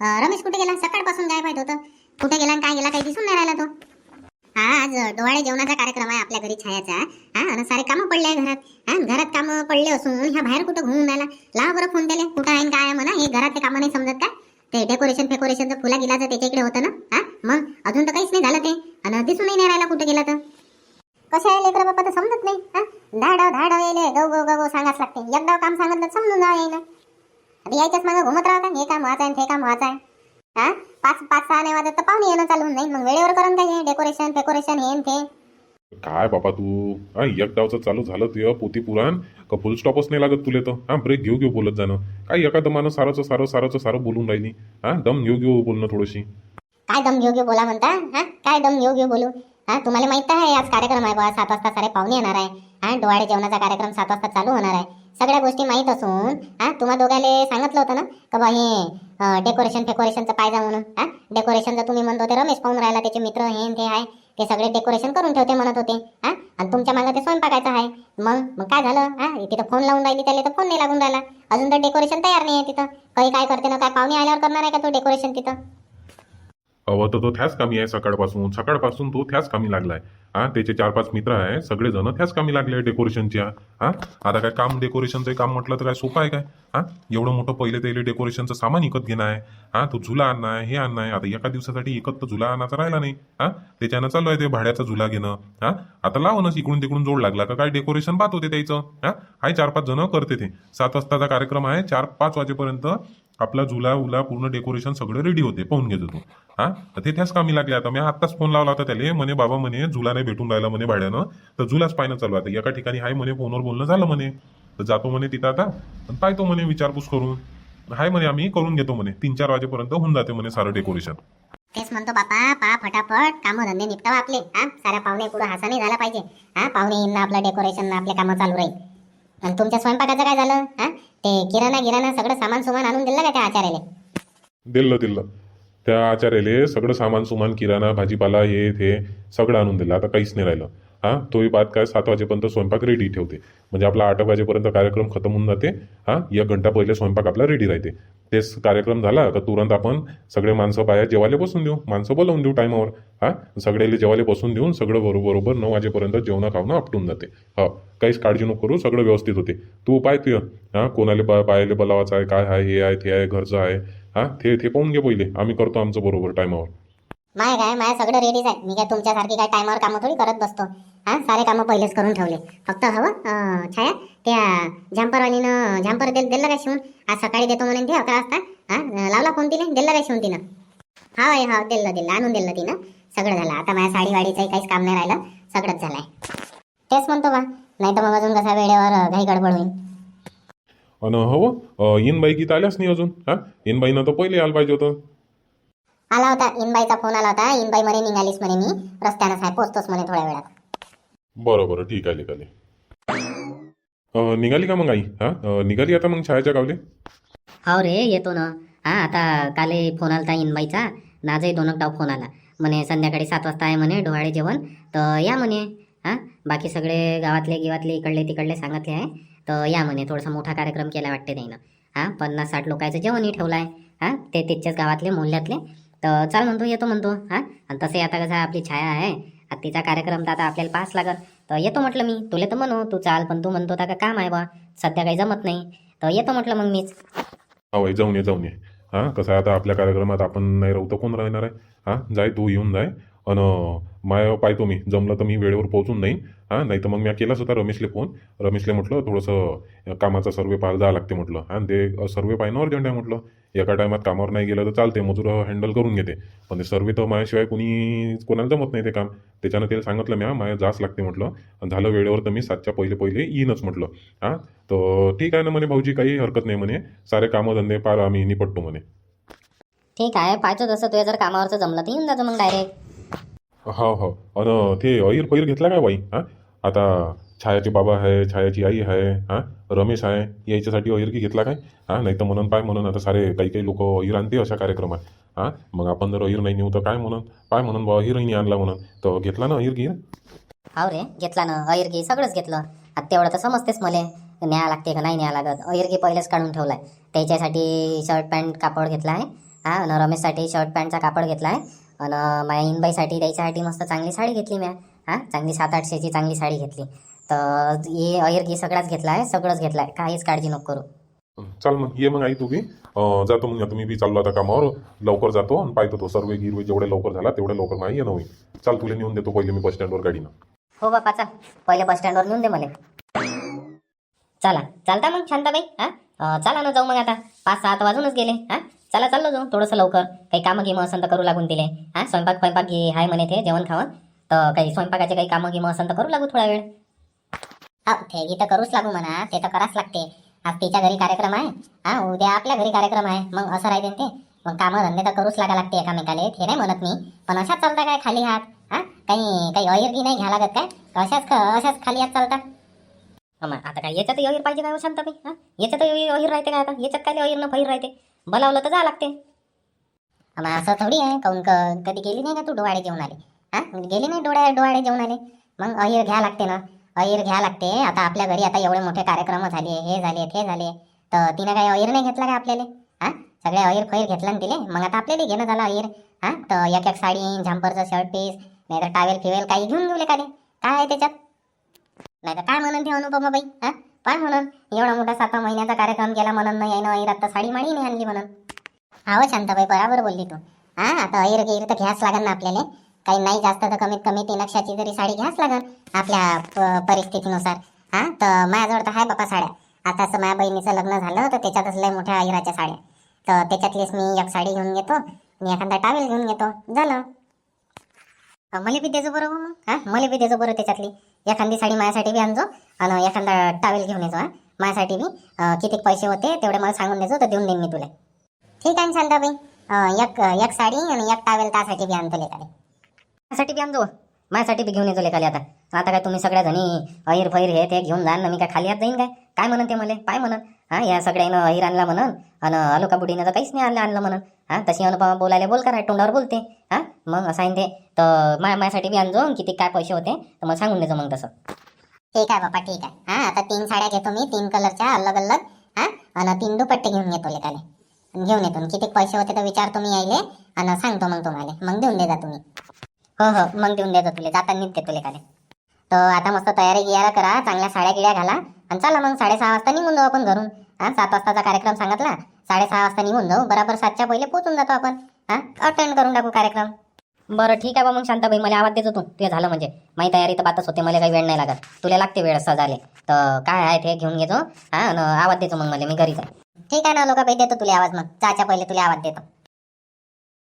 रमेश कुठे गेला? सकाळपासून गायब आहेत होतं कुठे गेला आणि काय गेला काही दिसून नाही राहिला तो. हा आज डोहाळे जेवणाचा कार्यक्रम आहे आपल्या घरी छायाचा. हा आणि सारे कामं पडले आहे घरात. हा घरात कामं पडले असून ह्या बाहेर कुठं घुमून राहिला? लावा बरं फोन त्याला. कुठं आहे काय आहे म्हणा. हे घरातले कामं नाही समजत का? ते डेकोरेशन फेकोरेशनचं फुला गिलाचं त्याच्या इकडे होतं ना? हा मग अजून तर काहीच नाही झालं ते. आणि दिसूनही नाही राहिला कुठे गेला तर. कसं आहे लेकरं बाप्पा तर समजत नाही. हा धाडाव धाडाव येले गौ गौ गौ सांगाच लागते. एकदा काम सांगितलं समजून जा येईना आता यायच्याच मागं घुमत राहा का हे काम व्हायचं आहे ते काम व्हायचं आहे. हा? पाच पाच सहा नाही वाजत तर पाहुणे येणं चालून जाईल मग वेळेवर करून काय हे? डेकोरेशन फेकोरेशन हे न ते. काय बापा तू? हा एक डावचं चालू झालं तुझं पोती पुराण. का फुल स्टॉपच नाही लागत तुले तर? हा ब्रेक घेऊ घेऊ बोलत जाणं. काय एका दमानं सारंचं सारं सारंचं सारं बोलून राहिली. हा दम घेऊ घेऊ बोलणं थोडीशी. काय दम घेऊ घेऊ बोला म्हणता? हा? काय दम घेऊ घेऊ बोलू? हा तुम्हाला माहीत आहे आज कार्यक्रम आहे बा सात वाजता सारे पाहुणे येणार आहे. हा डोहाळे जेवणाचा कार्यक्रम सात वाजता चालू होणार आहे. सगळ्या गोष्टी माहीत असून हा तुम्हा दोघाले सांगितलं होतं ना का बा हे डेकोरेशन फेकोरेशनचं पाहिजे म्हणून हा डेकोरेशनचं तुम्ही म्हणत होते रमेश पाहून राहिला त्याचे मित्र हे ते आहे ते सगळे डेकोरेशन करून ठेवते म्हणत होते हा आणि तुमच्या मागं ते स्वयंपाकायचं आहे. मग मग काय झालं हा तिथं फोन लावून राहिली त्याला तर फोन नाही लागून राहिला. अजून तर डेकोरेशन तयार नाही आहे तिथं. काही काय करते ना काय पाहुणे आल्यावर करणार आहे का तो डेकोरेशन तिथं? व तर तो त्याच कामी आहे सकाळपासून. सकाळपासून तो त्याच कामी लागलाय. हा त्याचे चार पाच मित्र आहे सगळेजण त्याच कामी लागले डेकोरेशनच्या हा आता काय काम डेकोरेशनचं काम म्हटलं तर काय सोपं आहे काय? हा एवढं मोठं पहिले त्याला डेकोरेशनचं सामान विकत घेणं आहे. हा तो झुला आणणं आहे हे आणणं आहे. आता एका दिवसासाठी एकत तर झुला आणायचा राहिला नाही. हा त्याच्यानं चालू आहे ते भाड्याचा झुला घेणं. हा आता लावूनच इकडून तिकडून जोड लागला का काय डेकोरेशन पाहत होते त्याचं? हा आहे चार पाच जण करते ते. सात वाजताचा कार्यक्रम आहे चार पाच वाजेपर्यंत आपला झुला उला पूर्ण डेकोरेशन सगळं रेडी होते पाहून घेतो होतो हा? तर ते त्याच कामी लागले. आता मी आत्ताच फोन लावला होता त्याला. म्हणे बाबा म्हणे झुला नाही भेटून राहिला म्हणे भाड्यानं. तर झुलाच पाहिलं चालू आता एका ठिकाणी आहे म्हणे फोनवर बोलणं झालं म्हणे. तर जातो म्हणे तिथं आता. पाहतो म्हणे विचारपूस करून. हाय म्हणे आम्ही करून घेतो म्हणे. तीन चार वाजेपर्यंत होऊन जाते म्हणे सारं डेकोरेशन तेच म्हणतो बापा पा फटाफट. कामं धंदे निपटावा आपले. हा? साऱ्या पाहुणे पुढे हासा नाही झाला पाहिजे. हा? पाहुणे आपलं डेकोरेशन आपले कामं चालू राहील. आणि तुमच्या स्वयंपाकाचं काय झालं? हा? ते किराणा गिराणा सगळं सामान सुमान आणून दिलं का त्या आचार्याला? दिलं दिलं. त्या आचार्याले सगळं सामान सुमान किराणा भाजीपाला हे ते सगळं आणून दिलं. आता काहीच नाही राहिलं. हा? तोही बात काय सात वाजेपर्यंत स्वयंपाक रेडी ठेवते. म्हणजे आपला आठ वाजेपर्यंत कार्यक्रम खतम होऊन जाते. हा? एक घंटा पहिले स्वयंपाक आपला रेडी राहते. तेच कार्यक्रम झाला तर तुरंत आपण सगळे माणसं बाया जेवायला बसून देऊ. माणसं बोलावून देऊ टायमावर. हा? सगळ्याला जेवायला बसून देऊन सगळं बरोबर बरोबर नऊ वाजेपर्यंत जेवणं खावणं आपटून जाते. हो. काहीच काळजी नको करू सगळं व्यवस्थित होते. तू पाय तुय हा? कोणाला बा बायाला बोलावायचं आहे काय आहे हे आहे ते आहे घरचं आहे. हा? ते ते पाहून घे पहिले. आम्ही करतो आमचं बरोबर टायमावर. माय काय माय सगळं रेडीच आहे. मी काय तुमच्यासारखी काय टायमावर कामं थोडी करत बसतो. हा सारे कामं पहिलेच करून ठेवले. फक्त हवं छाया त्या झॅम्परवालीनं झांपर दिल दिलं काय शिवून? आज सकाळी देतो म्हणून ते अकरा वाजता. हा लावला फोन तिने? दिलं काय शिवून तिनं? हा आहे हा दिलं दिलं आणून दिलं तिनं. सगळं झालं. आता माझ्या साडी वाडीचंही काहीच काम नाही राहिलं. सगळंच झालंय. तेच म्हणतो बा. नाही तर मग अजून कसा वेळेवर काही घाई गडबड होईल. अन हो अं, इनबाई गीत आल्याच नाही अजून. हा इनबाईनं तर पहिले आलं पाहिजे होतं. आला होता इनबाईचा फोन आला होता. इनबाई म्हणे निघालीस म्हणे मी. रस्त्यानं आहे पोचतोच म्हणे थोड्या वेळात. बरं बरं. ठीक आहे निघाली अं, निघाली का मग आई? हा? अं, निघाली आता मग छायाच्या गावले? हो रे येतो ना. हा आता काले फोन आलता इनबाईचा. ना आजही दोन डाव फोन आला. म्हणे संध्याकाळी सात वाजता आहे म्हणे डोहाळे जेवण. तर या म्हणे. हा? बाकी सगळे गावातले गिवातले इकडले तिकडले सांगितले आहे. तर या म्हणे थोडासा मोठा कार्यक्रम केला वाटते त्यानं हा? पन्नास साठ लोकांचं जेवणही ठेवलं आहे. हा? ते तिथच्याच गावातले मोहल्ल्यातले. तर चाल म्हणतो येतो म्हणतो. हा? आणि तसे आता कसं आपली छाया आहे. आता तिचा कार्यक्रम तर आता आपल्याला पास लागत तर येतो म्हटलं मी. तुला तर म्हणू तू चाल पण तू म्हणतो आता का काम आहे बा? सध्या काही जमत नाही. तर येतो म्हटलं मग मीच. हा जाऊन ये जाऊन ये. हा कसं आहे आता आपल्या कार्यक्रमात आपण नाही राहू तर कोण राहणार आहे? हा जाय तू येऊन जाय. अन माय पाहतो मी. जमलं तर मी वेळेवर पोहोचून जाईन. हा नाही तर मग मी केलाच होता रमेशले फोन. रमेशले म्हटलं थोडंसं कामाचा सर्वे पाहायला जावं लागते म्हटलं. आणि ते सर्वे पाहिणं अर्जंट आहे म्हटलं. एका टायमात कामावर नाही गेलं तर चालते मजूर हँडल करून घेते. पण ते सर्वे तर माझ्याशिवाय कोणी कोणाला जमत नाही ते काम. त्याच्यानं त्याला सांगितलं मी हा माझ्या जास लागते म्हटलं. आणि झालं वेळेवर तर मी सातच्या पहिले पहिले येईनच म्हटलं. हा? तर ठीक आहे ना म्हणे भाऊजी काही हरकत नाही म्हणे. सारे कामं धंदे पार आम्ही निपटतो म्हणे. ठीक आहे पाहिजे तसं तुझ्या जर कामावरचं जमलं तर येऊन जातो मग डायरेक्ट हो हो. अन ते अहिर पहिर घेतला काय बाई? हा? आता छायाचे बाबा आहे छायाची आई आहे हां? रमेश आहे. याच्यासाठी अहिरकी घेतला काय? हां? नाही तर म्हणून पाय म्हणून आता सारे काही काही लोक अहिर आणते अशा कार्यक्रमात. हां? मग आपण जर अहिर नाही नेऊ तर काय म्हणून? पाय म्हणून बा अहिरही आणला म्हणून. तर घेतला ना अहिर गिर हो रे घेतला ना. अयरगी सगळंच घेतलं. आता तेवढं तर समजतेच मला. न्याय लागते का नाही न्याय लागत? अहिरगी पहिलेच काढून ठेवलाय. त्याच्यासाठी शर्ट पॅन्ट कापड घेतला आहे. हां? आणि रमेशसाठी शर्ट पॅन्टचा कापड घेतला आहे. आणि माझ्या इनबाईसाठी त्याच्यासाठी मस्त चांगली साडी घेतली म्या. हा? चांगली सात आठशेची चांगली साडी घेतली. तर हे अयर घे सगळाच घेतला आहे सगळंच घेतलं आहे काहीच काळजी नको करू. चाल मग ये मग आई तू बी. अं, जातो मग आता मी बी चाललो आता कामावर. लवकर जातो आणि पाहतो तो सर्वे गिरवे जेवढे लवकर झाला तेवढे लवकर माझी येणं होईल. चाल तुला नेऊन देतो पहिले मी बस स्टँडवर गाडीनं. हो बापा चाल. पहिले बस स्टँडवर नेऊन दे मला. चला. चालता मग शांताबाई? हा? अं, चला ना जाऊ मग आता. पाच सात वाजूनच गेले. हा? चला चाललो जाऊ. थोडंसं लवकर. काही कामं गिमं असं तर करू लागून दिले हा? स्वयंपाक स्वयंपाक घे हाय म्हणे ते जेवण खावण. तर काही स्वयंपाकाचे काही कामं गिमं असं तर करू लागू थोडा वेळ. हो ते तर करूच लागू म्हणा ते तर करावंच लागते. आज तिच्या घरी कार्यक्रम आहे. हा उद्या आपल्या घरी कार्यक्रम आहे. मग असं राहते ते. मग कामं धंदे तर करूच लागा लागते एकामेकाले ते नाही म्हणत मी. पण अशाच चालता काय खाली हात? हा काही काही अहिरगी नाही घ्या लागत काय? का अशाच अशाच खाली हात चालता. मग आता काय याच्यात अहिर पाहिजे काय शांत शांताबाई? हा याच्यात अहिर राहते काय आता? याच्यात काय अहिर न फहिर राहते? बोलावलं तर जा लागते. मग असं थोडी आहे. काऊन कधी गेली नाही का तू डोहाळे जेवण आले हा गेली नाही डोळ्या डोहाळे जेवण आले मग अहिर घ्या लागते ना. अहिर घ्या लागते. आता आपल्या घरी आता एवढे मोठे कार्यक्रम झाले हे झाले ते झाले. तर तिनं काही अहिर नाही घेतला का आपल्याला? हा? सगळे अहिर फैर घेतला ना तिले? मग आता आपल्याला घेणं झालं अहिर. हा? तर एक एक साडी झांपरचं शर्ट पीस नाही तर टावेल फिवेल काही घेऊन घेऊ का काय आहे त्याच्यात? नाही तर काय म्हणून ते अनुपमा बाई हा? काय म्हणून. एवढा मोठा सात महिन्याचा कार्यक्रम केला म्हणून नाही आहे ना अहिर आता साडी माडी नाही आणली म्हणून. हा शांताबाई बरोबर बोलली तू. हा? आता अहिर गिर तर घ्यास लागन ना आपल्याला. काही नाही जास्त तर कमीत कमी तीन लक्षाची तरी साडी घ्यास लागल आपल्या परिस्थितीनुसार. हा तर माझ्याजवळ तर आहे बापा साड्या. आता असं माझ्या बहिणीचं लग्न झालं तर त्याच्यातच लय मोठ्या अहिराच्या साड्या. तर त्याच्यातलीच मी एक साडी घेऊन घेतो मी एखादा टावेल घेऊन घेतो झालं. अं, मला बी द्यायचं बरोबर मग. हा मला बी द्यायचं बरोबर त्याच्यातली. एखादी साडी माझ्यासाठी बी आणजो आणि एखादा टावेल घेऊन येतो हा. माझ्यासाठी बी. किती पैसे होते तेवढे मला सांगून द्यायचो तर देऊन देईन मी तुला. ठीक आहे ना शांताबाई? अं, एक एक साडी आणि एक टावेल त्यासाठी बी आणतो लेकाले माझ्यासाठी बी आणजो माझ्यासाठी बी घेऊन येतो लेखाली आता. आता काय तुम्ही सगळ्या जणी अहिर फैर हे ते घेऊन जाल ना मी काय खाली आत जाईन काय? काय म्हणन ते मला? काय म्हणन. हा या सगळ्यानं अहिर आणला म्हणन आणि अलोका बुडीनं तर काहीच नाही आणलं आणलं म्हणन. हा तशी अनुपमा बोलायला बोल करा तोंडावर बोलते. हा मग असं आहे ते. तर मा माझ्यासाठी बी आणजो किती काय पैसे होते तर मला सांगून देजो मग तसं. ठीक आहे बापा ठीक आहे. हा आता तीन साड्या घेतो मी तीन कलरच्या अलग अलग. हा आणि तीन दुपट्टे घेऊन येतो लेखाले घेऊन येतो. किती पैसे होते तर विचारतो मी यायले आणि सांगतो मग तुम्हाला. मग देऊन देजा तुम्ही. हो हो. मग देऊन देतो तुले. जातानीच देतो लेकाले तर आता मस्त तयारी गियारा करा. चांगल्या साड्या गिड्या घाला. आणि चला मग साडेसहा वाजता निघून जाऊ आपण घरून. हा सात वाजताचा कार्यक्रम सांगितला. साडेसहा वाजता निघून जाऊ. बरोबर सातच्या पहिले पोहोचून जातो आपण. हा अटेंड करून टाकू कार्यक्रम. बरं ठीक आहे बा मग शांताबाई. मला आवाज देतो तू. ते झालं म्हणजे. माझी तयारी तर बातच होते. मला काही वेळ नाही लागत. तुला लागते वेळ सजाले तर काय आहे ते घेऊन घेतो. हा आवाज देतो मग मला. मी घरीच आहे ठीक आहे ना लोक देतो तुला आवाज मग. चाच्या पहिले तुला आवाज देतो.